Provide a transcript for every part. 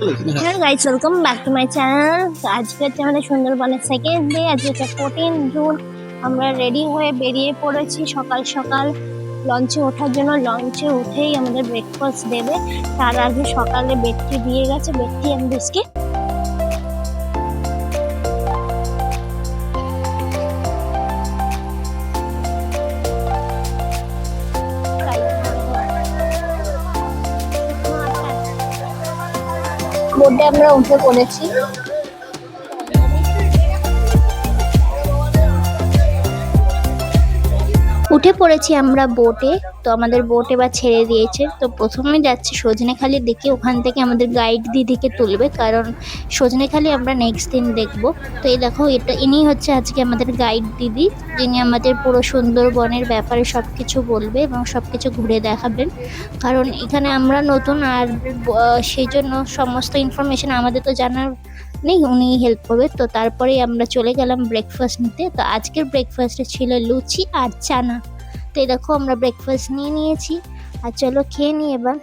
Hello guys welcome back to my channel আজকে হচ্ছে আমাদের সুন্দরবনের সেকেন্ড ডে আজকে হচ্ছে ফোরটিন জুন আমরা রেডি হয়ে বেরিয়ে পড়েছি সকাল সকাল। লঞ্চে ওঠার জন্য লঞ্চে উঠেই আমাদের ব্রেকফাস্ট দেবে। তার আগে সকালে বেডটি দিয়ে গেছে, বেডটি আমি বিস্কিট বোর্ডে আমরা উঠে পড়েছি। উঠে পড়েছি আমরা বোটে তো আমাদের বোট এবার ছেড়ে দিয়েছে। তো প্রথমে যাচ্ছি সজনেখালির দিকে। ওখান থেকে আমাদের গাইড দিদিকে তুলবে। কারণ সজনেখালি আমরা নেক্সট দিন দেখব। তো এই দেখো, এটা ইনি হচ্ছে আজকে আমাদের গাইড দিদি। যিনি আমাদের পুরো সুন্দরবনের ব্যাপারে সব কিছু বলবে এবং সব কিছু ঘুরে দেখাবেন। কারণ এখানে আমরা নতুন আর সেই জন্য সমস্ত ইনফরমেশন আমাদের তো জানার নেই, উনি হেল্প করবে। তো তারপরেই আমরা চলে গেলাম ব্রেকফাস্ট নিতে। তো আজকের ব্রেকফাস্টে ছিল লুচি আর চানা। তো দেখো আমরা ব্রেকফাস্ট নিয়ে নিয়েছি। আর চলো খেয়ে নিই এবার।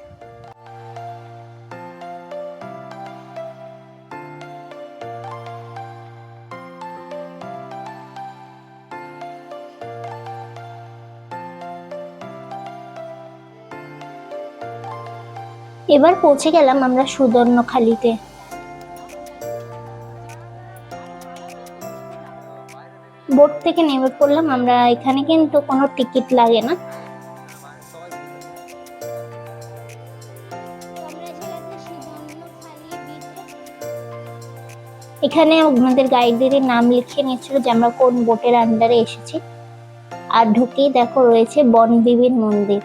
এবার পৌঁছে গেলাম আমরা সুদর্ণখালিতে। থেকে নেমে পড়লাম। আমরা এখানে কিন্তু কোনো টিকিট লাগে না। এখানে আমাদের গাইডদের নাম লিখিয়ে নিয়েছিল যে আমরা কোন বোটের আন্ডারে এসেছি। আর ঢুকেই দেখো রয়েছে বনবিবির মন্দির।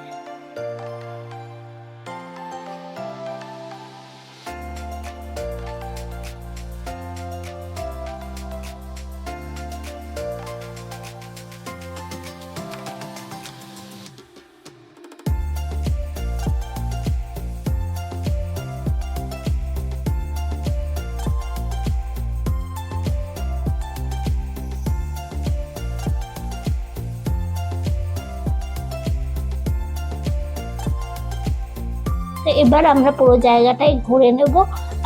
এবার আমরা পুরো জায়গাটাই ঘুরে নেব।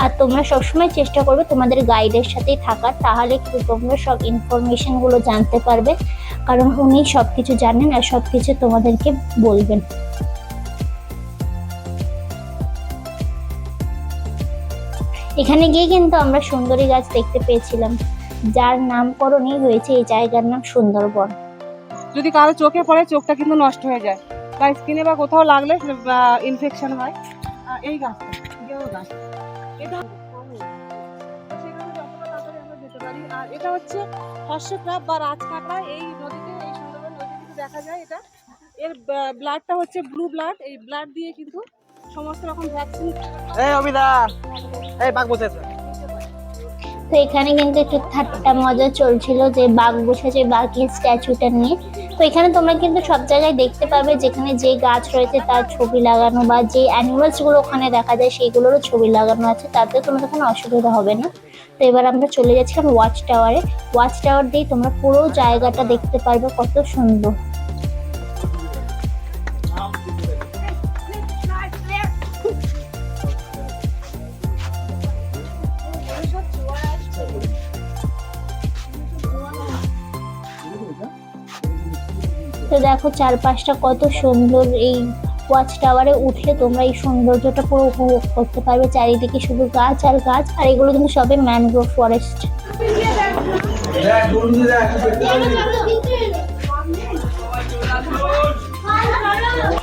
আর তোমরা সবসময় চেষ্টা করবে তোমাদের গাইডের সাথেই থাকার। তাহলে কিন্তু তোমরা সব ইনফরমেশনগুলো জানতে পারবে। কারণ উনি সব কিছু জানেন আর সব কিছু তোমাদেরকে বলবেন। এখানে গিয়ে কিন্তু আমরা সুন্দরী গাছ দেখতে পেয়েছিলাম। যার নামকরণই হয়েছে এই জায়গার নাম সুন্দরবন। যদি কারও চোখে পড়ে, চোখটা কিন্তু নষ্ট হয়ে যায়। বা স্কিনে বা কোথাও লাগলে ইনফেকশন হয় এই গাছটা গেও গাছ। এটা সেখানে যতটা তাড়াতাড়ি আমরা যেতে পারি আর এটা হচ্ছে হর্ষ ক্রাব বা এই নদীতে এই সুন্দরবন নদী থেকে দেখা যায় এটা এর ব্লাডটা হচ্ছে ব্লু ব্লাড এই ব্লাড দিয়ে কিন্তু সমস্ত রকম ভ্যাকসিন এই অবিদা এই বাঘ বসেছে তো এখানে কিন্তু একটু ঠাট্টা মজা চলছিল যে বাঘ বসেছে বাঘের স্ট্যাচুটা নিয়ে। তো এখানে তোমরা কিন্তু সব জায়গায় দেখতে পাবে যেখানে যে গাছ রয়েছে তার ছবি লাগানো বা যে অ্যানিমালসগুলো ওখানে দেখা যায় সেইগুলোরও ছবি লাগানো আছে, তাতে কোনো অসুবিধা হবে না। তো এবার আমরা চলে যাচ্ছিলাম ওয়াচ টাওয়ারে ওয়াচ টাওয়ার দিয়ে তোমরা পুরো জায়গাটা দেখতে পারবে কত সুন্দর। তো দেখো চারপাশটা কত সুন্দর এই ওয়াচ টাওয়ারে উঠলে তোমরা এই সৌন্দর্যটা পুরো উপভোগ করতে পারবে। চারিদিকে শুধু গাছ আর গাছ, আর এগুলো কিন্তু সবে ম্যানগ্রোভ ফরেস্ট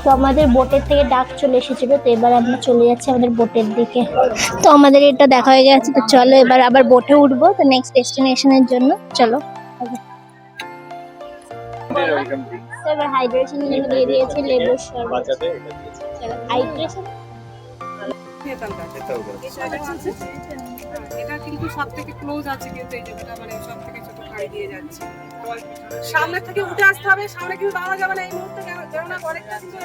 তো আমাদের বোটের থেকে ডাক চলে এসেছিল, তো এবার আমরা চলে যাচ্ছি আমাদের বোটের দিকে। তো আমাদের এটা দেখা হয়ে গেছে, তো চলো এবার আবার বোটে উঠবো, তো নেক্সট ডেস্টিনেশনের জন্য। চলো এবার হাইড্রেশন জন্য দিয়ে দিয়েছে লেবুর শরবত। হাইড্রেশন এটা কিন্তু সব থেকে ক্লোজ আছে কিন্তু এই জায়গাটা মানে সব থেকে ছোট খাড়ি দিয়ে যাচ্ছে। সামনে থেকে উঠে আসতে হবে সামনে কিন্তু দাঁড়া যাবে না এই মুহূর্তে কেননা অনেকটা কিন্তু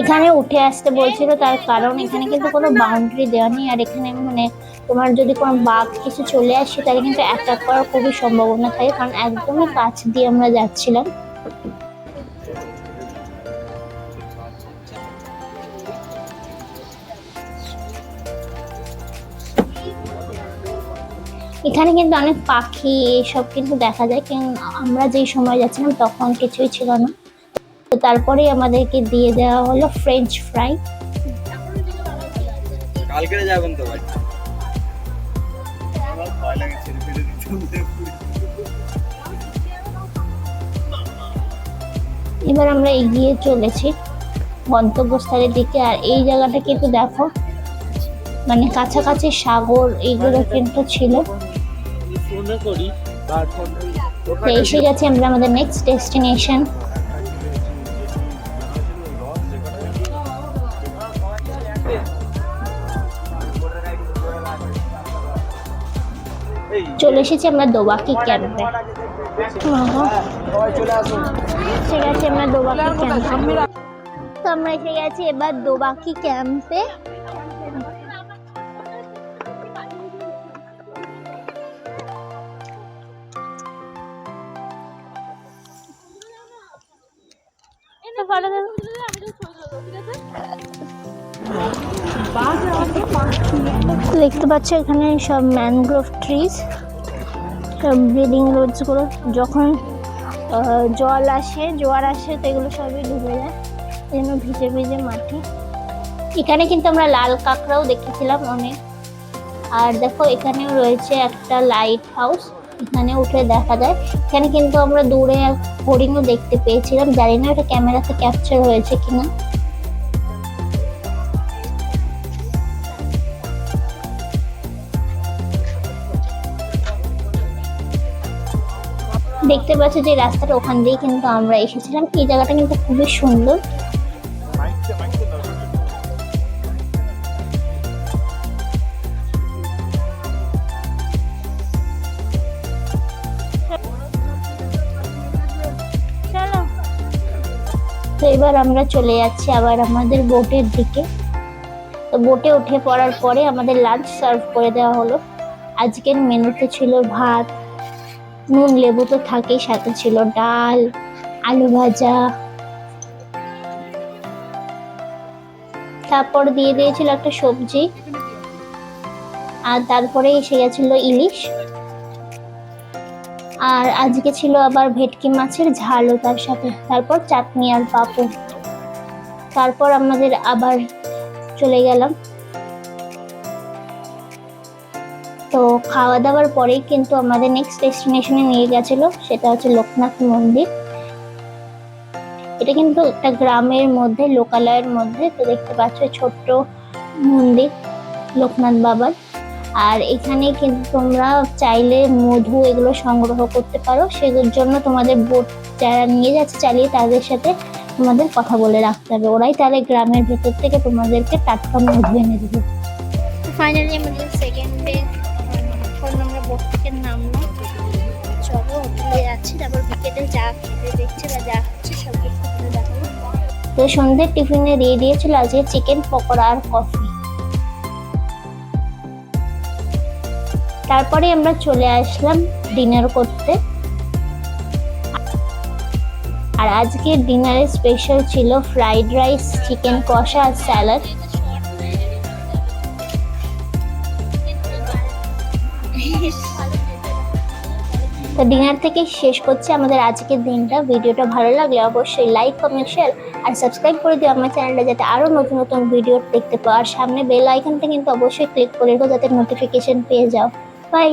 এখানে উঠে আসতে বলছিল তার কারণ এখানে কিন্তু কোনো বাউন্ডারি দেওয়া নেই আর এখানে মানে তোমার যদি কোনো বাঘ কিছু চলে আসে, তাহলে কিন্তু অ্যাটাক করার খুবই সম্ভাবনা থাকে, কারণ একদমই কাছ দিয়ে আমরা যাচ্ছিলাম। এখানে কিন্তু অনেক পাখি, এসব কিন্তু দেখা যায় কিন্তু আমরা যেই সময় যাচ্ছিলাম তখন কিছুই ছিল না। তো তারপরে আমাদেরকে দিয়ে দেওয়া হলো ফ্রেঞ্চ ফ্রাই কালকে যাবেন তো ভাই? এবার আমরা এগিয়ে চলেছি গন্তব্যস্থলের দিকে আর এই জায়গাটা কিন্তু দেখো মানে কাছাকাছি সাগর এইগুলো কিন্তু ছিল। তো এসে গেছি আমরা আমাদের নেক্সট ডেস্টিনেশন চলে এসেছি আমরা দোবাকি ক্যাম্পে। চলে গেছি আমরা দোবাকি ক্যাম্পে। তো আমরা এসে গেছি এবার দোবাকি ক্যাম্পে। দেখতে পাচ্ছ এখানে সব ম্যানগ্রোভ ট্রিজ ব্রিডিং রোডসগুলো যখন জল আসে, জোয়ার আসে, তো এগুলো সবই ডুবে যায়। যেন ভিজে ভিজে মাটি। এখানে কিন্তু আমরা লাল কাঁকড়াও দেখেছিলাম অনেক। আর দেখো, এখানেও রয়েছে একটা লাইট হাউস এখানে উঠে দেখা যায়। এখানে কিন্তু আমরা দূরে হরিণও দেখতে পেয়েছিলাম। জানি না এটা ক্যামেরাতে ক্যাপচার হয়েছে কিনা। দেখতে পাচ্ছ যে রাস্তাটা ওখান দিয়ে কিন্তু আমরা এসেছিলাম। এই জায়গাটা কিন্তু খুবই সুন্দর। তো এবার আমরা চলে যাচ্ছি আবার আমাদের বোটের দিকে। তো বোটে উঠে পড়ার পরে আমাদের লাঞ্চ সার্ভ করে দেওয়া হলো। আজকের মেনুতে ছিল ভাত নুন, লেবু তো থাকেই, সাথে ছিল ডাল, আলু ভাজা। তারপর দিয়ে দিয়েছিল একটা সবজি। আর তারপরে এসে গেছিল ইলিশ। আর আজকে ছিল আবার ভেটকি মাছের ঝালও তার সাথে। তারপর চাটনি আর পাঁপড়। তারপর আমাদের আবার চলে গেলাম। তো খাওয়া দাওয়ার পরেই কিন্তু আমাদের নেক্সট ডেস্টিনেশনে নিয়ে গেছিল, সেটা হচ্ছে লোকনাথ মন্দির। এটা কিন্তু একটা গ্রামের মধ্যে, লোকালয়ের মধ্যে, তো দেখতে পাচ্ছ ছোট্ট মন্দির, লোকনাথ বাবার। আর এখানে কিন্তু তোমরা চাইলে মধু এগুলো সংগ্রহ করতে পারো। সেগুলোর জন্য তোমাদের বোট যারা নিয়ে যাচ্ছে চালিয়ে, তাদের সাথে তোমাদের কথা বলে রাখতে হবে। ওরাই তাহলে গ্রামের ভেতর থেকে তোমাদেরকে টাটকা মধু এনে দেবে। ফাইনালি আমাদের সেকেন্ড ডে যাচ্ছি তারপর বিকেলে যা খেতে দেখছে বা যা হচ্ছে সব দেখাবো। তো সন্ধ্যের টিফিনে দিয়ে দিয়েছিল আজকে চিকেন পকোড়া আর কফি। তারপরে আমরা চলে আসলাম ডিনার করতে। আর আজকে ডিনারে স্পেশাল ছিল ফ্রাইড রাইস চিকেন কষা আর স্যালাড। তো ডিনার থেকে শেষ করছি। আমাদের আজকের দিনটা। ভিডিওটা ভালো লাগলে অবশ্যই লাইক কমেন্ট শেয়ার আর সাবস্ক্রাইব করে দিও আমার চ্যানেলটা যাতে আরও নতুন নতুন ভিডিও দেখতে পাও। আর সামনে বেল আইকনটা কিন্তু অবশ্যই ক্লিক করে রেখো যাতে নোটিফিকেশন পেয়ে যাও। বাই